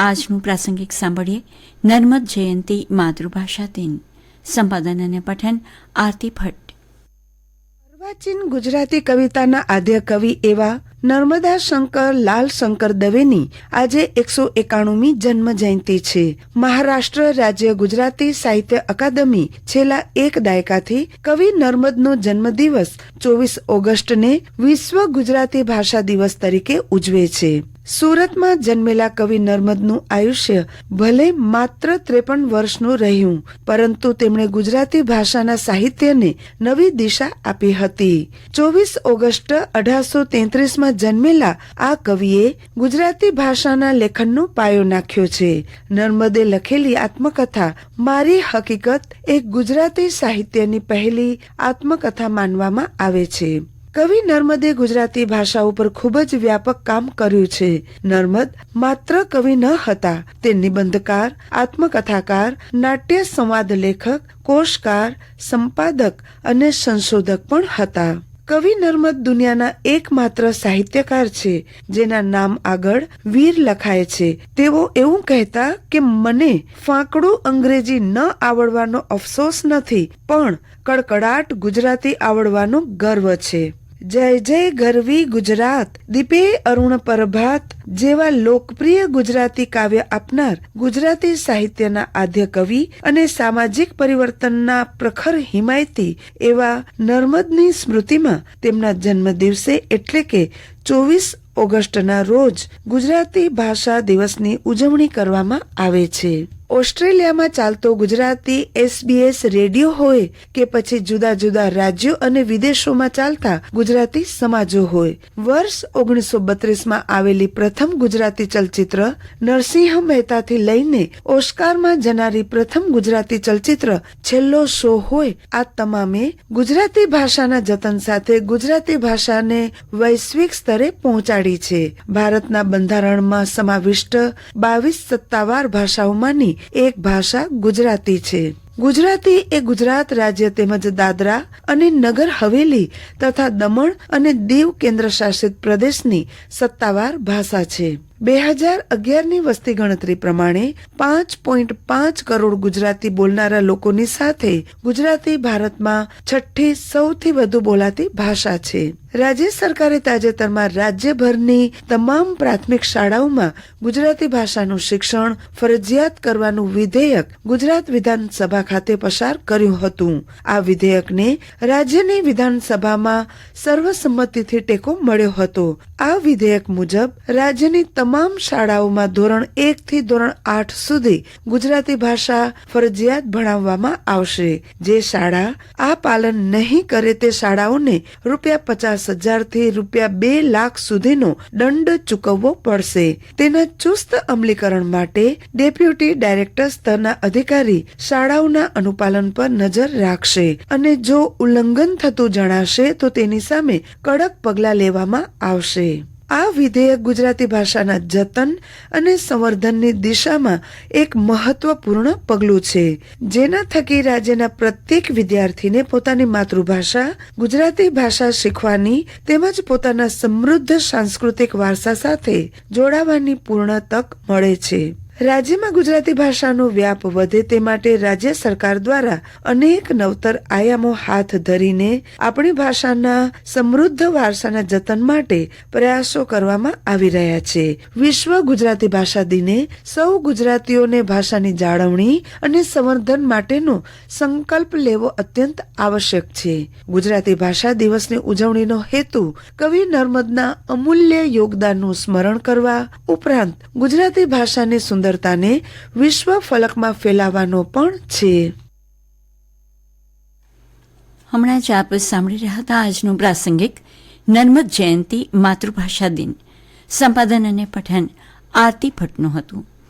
આજનું પ્રાસંગિક સાંભળીએ નર્મદ જયંતી માતૃભાષા દિન. સંપાદન અને પઠન આરતી ભટ્ટ. અર્વાચીન ગુજરાતી કવિતાના આદ્ય કવિ એવા નર્મદા શંકર લાલ શંકર દવેની આજે એકસો એકાણુમી જન્મ જયંતિ છે. મહારાષ્ટ્ર રાજ્ય ગુજરાતી સાહિત્ય અકાદમી છેલ્લા એક દાયકાથી કવિ નર્મદનો જન્મદિવસ ચોવીસ ઓગસ્ટને વિશ્વ ગુજરાતી ભાષા દિવસ તરીકે ઉજવે છે. સુરતમાં જન્મેલા કવિ નર્મદનું આયુષ્ય ભલે માત્ર ત્રેપન વર્ષનું રહ્યું, પરંતુ તેમણે ગુજરાતી ભાષાના સાહિત્યને નવી દિશા આપી હતી. ચોવીસ ઓગસ્ટ અઢારસો તેત્રીસમાં જન્મેલા આ કવિએ ગુજરાતી ભાષાના લેખનનો પાયો નાખ્યો છે. નર્મદે લખેલી આત્મકથા, મારી હકીકત એક ગુજરાતી સાહિત્યની પહેલી આત્મકથા માનવામાં આવે છે. કવિ નર્મદે ગુજરાતી ભાષા ઉપર ખૂબ જ વ્યાપક કામ કર્યું છે. નર્મદ માત્ર કવિ ન હતા. તે નિબંધકાર, આત્મકથાકાર, નાટ્ય સંવાદ લેખક, કોશકાર, સંપાદક અને સંશોધક પણ હતા. કવિ નર્મદ દુનિયાના એકમાત્ર સાહિત્યકાર છે, જેના નામ આગળ વીર લખાય છે. તેઓ એવું કહેતા કે મને ફાંકડું અંગ્રેજી ન આવડવાનો અફસોસ નથી, પણ કડકડાટ ગુજરાતી આવડવાનો ગર્વ છે. જય જય ગરવી ગુજરાત. દીપે અરુણ પ્રભાત જેવા લોકપ્રિય ગુજરાતી કાવ્ય આપનાર ગુજરાતી સાહિત્યના આદ્ય કવિ અને સામાજિક પરિવર્તનના પ્રખર હિમાયતી એવા નર્મદની સ્મૃતિમાં તેમના જન્મ દિવસે એટલે કે ચોવીસ ઓગસ્ટના રોજ ગુજરાતી ભાષા દિવસની ઉજવણી કરવામાં આવે છે. ઓસ્ટ્રેલિયામાં ચાલતો ગુજરાતી એસબીએસ રેડિયો હોય કે પછી જુદા જુદા રાજ્યો અને વિદેશોમાં ચાલતા ગુજરાતી સમાજો હોય. વર્ષ ઓગણીસો બત્રીસમાં આવેલી પ્રથમ ગુજરાતી ચલચિત્ર નરસિંહ મહેતાથી લઈને ઓસ્કારમાં જનારી પ્રથમ ગુજરાતી ચલચિત્ર છેલ્લો શો હોય આ તમામે ગુજરાતી ભાષાના જતન સાથે ગુજરાતી ભાષાને વૈશ્વિક સ્તરે પહોંચાડી છે. ભારતના બંધારણમાં સમાવિષ્ટ બાવીસ સત્તાવાર ભાષાઓમાંની એક ભાષા ગુજરાતી છે. ગુજરાતી એ ગુજરાત રાજ્ય તેમજ દાદરા અને નગર હવેલી તથા દમણ અને દીવ કેન્દ્ર શાસિત પ્રદેશની સત્તાવાર ભાષા છે. બે હજાર અગિયારની વસ્તી ગણતરી પ્રમાણે પાંચ પોઈન્ટ પાંચ કરોડ ગુજરાતી બોલનારા લોકોની સાથે ગુજરાતી ભારતમાં છઠ્ઠી સૌથી વધુ બોલાતી ભાષા છે. રાજ્ય સરકારે તાજેતરમાં રાજ્યભરની તમામ પ્રાથમિક શાળાઓમાં ગુજરાતી ભાષાનું શિક્ષણ, ફરજિયાત કરવાનું વિધેયક ગુજરાત વિધાનસભા ખાતે પસાર કર્યું હતું. આ વિધેયકને રાજ્યની વિધાનસભામાં સર્વસંમતિથી ટેકો મળ્યો હતો. આ વિધેયક મુજબ રાજ્યની તમામ શાળાઓમાં ધોરણ એક થી ધોરણ આઠ સુધી ગુજરાતી ભાષા ફરજિયાત ભણાવવામાં આવશે. જે શાળા આ પાલન નહીં કરે તે શાળાઓને રૂપિયા પચાસ હજારથી રૂપિયા બે લાખ સુધીનો દંડ ચૂકવવો પડશે. તેના ચુસ્ત અમલીકરણ માટે ડેપ્યુટી ડાયરેક્ટર સ્તરના અધિકારી શાળાઓના અનુપાલન પર નજર રાખશે અને જો ઉલ્લંઘન થતું જણાશે તો તેની સામે કડક પગલાં લેવામાં આવશે. આ વિધેયક ગુજરાતી ભાષાના જતન અને સંવર્ધનની દિશામાં એક મહત્વપૂર્ણ પગલું છે, જેના થકી રાજ્યના પ્રત્યેક વિદ્યાર્થીને પોતાની માતૃભાષા, ગુજરાતી ભાષા શીખવાની તેમજ પોતાના સમૃદ્ધ સાંસ્કૃતિક વારસા સાથે જોડાવાની પૂર્ણ તક મળે છે. રાજ્યમાં ગુજરાતી ભાષાનો વ્યાપ વધે તે માટે રાજ્ય સરકાર દ્વારા અનેક નવતર આયામો હાથ ધરીને આપણી ભાષાના સમૃદ્ધ વારસાના જતન માટે પ્રયાસો કરવામાં આવી રહ્યા છે. વિશ્વ ગુજરાતી ભાષા દિને સૌ ગુજરાતીઓને ભાષાની જાળવણી અને સંવર્ધન માટેનો સંકલ્પ લેવો અત્યંત આવશ્યક છે. ગુજરાતી ભાષા દિવસની ઉજવણીનો હેતુ કવિ નર્મદના અમૂલ્ય યોગદાનનું સ્મરણ કરવા ઉપરાંત ગુજરાતી ભાષાની સુંદર સુંદરતાને વિશ્વ ફલકમાં ફેલાવવાનો પણ છે. હમણાં જ આપ સાંભળી રહ્યા હતા આજનું પ્રાસંગિક નર્મદ જયંતી માતૃભાષા દિન. સંપાદન અને પઠન આરતી ભટ્ટનું હતું.